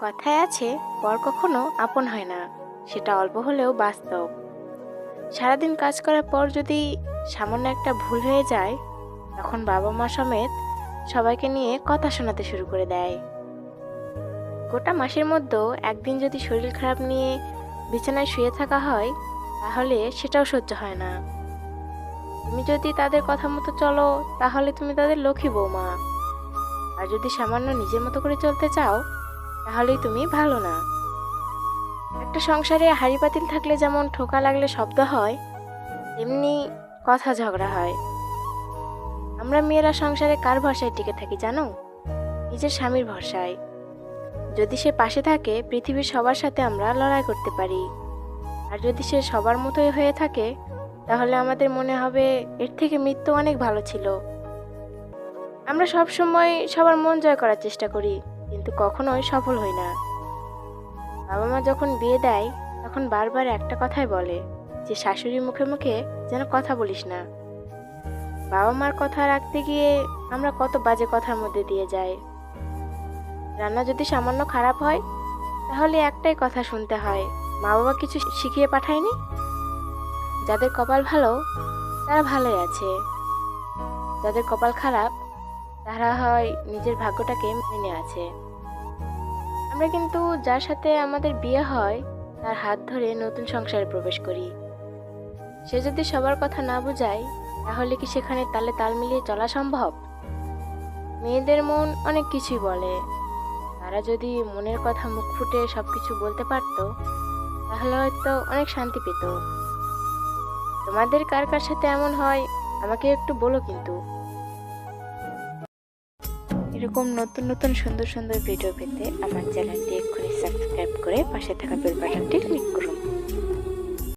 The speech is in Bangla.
কথায় আছে, পর কখনো আপন হয় না। সেটা অল্প হলেও বাস্তব। সারাদিন কাজ করার পর যদি সামান্য একটা ভুল হয়ে যায়, তখন বাবা মা সমেত সবাইকে নিয়ে কথা শোনাতে শুরু করে দেয়। গোটা মাসের মধ্যেও একদিন যদি শরীর খারাপ নিয়ে বিছানায় শুয়ে থাকা হয়, তাহলে সেটাও সহ্য হয় না। তুমি যদি তাদের কথা মতো চলো, তাহলে তুমি তাদের লক্ষ্মী বৌমা। আর যদি সামান্য নিজের মতো করে চলতে চাও তাহলেই তুমি ভালো না। একটা সংসারে হাড়ি পাতিল থাকলে যেমন ঠোকা লাগলে শব্দ হয়, তেমনি কথা ঝগড়া হয়। আমরা মেয়েরা সংসারে কার ভরসায় টিকে থাকি জানো? নিজের স্বামীর ভরসায়। যদি সে পাশে থাকে, পৃথিবীর সবার সাথে আমরা লড়াই করতে পারি। আর যদি সে সবার মতোই হয়ে থাকে, তাহলে আমাদের মনে হবে এর থেকে মৃত্যু অনেক ভালো ছিল। আমরা সব সময় সবার মন জয় করার চেষ্টা করি। কিন্তু কখনোই সফল হই না। বাবা মা যখন বিয়ে দেয়, তখন বারবার একটা কথাই বলে যে, শাশুড়ি মুখে মুখে যেন কথা বলিস না। বাবা মার কথা রাখতে গিয়ে আমরা কত বাজে কথার মধ্যে দিয়ে যাই। রান্না যদি সামান্য খারাপ হয়, তাহলে একটাই কথা শুনতে হয় মা বাবা কিছু শিখিয়ে পাঠায়নি? যাদের কপাল ভালো, তারা ভালোই আছে। যাদের কপাল খারাপ তারা হয় নিজের ভাগ্যটাকে মেনে আছে আমরা কিন্তু যার সাথে আমাদের বিয়ে হয়, তার হাত ধরে নতুন সংসারে প্রবেশ করি। সে যদি সবার কথা না বোঝায়, তাহলে কি সেখানে তালে তাল মিলিয়ে চলা সম্ভব? মেয়েদের মন অনেক কিছুই বলে। তারা যদি মনের কথা মুখ ফুটে সব কিছু বলতে পারতো, তাহলে হয়তো অনেক শান্তি পেত। তোমাদের কার কার সাথে এমন হয়, আমাকে একটু বলো কিন্তু। এরকম নতুন নতুন সুন্দর সুন্দর ভিডিও পেতে আমার চ্যানেলটি এক্ষুনি সাবস্ক্রাইব করে পাশে থাকা বেল বাটনটি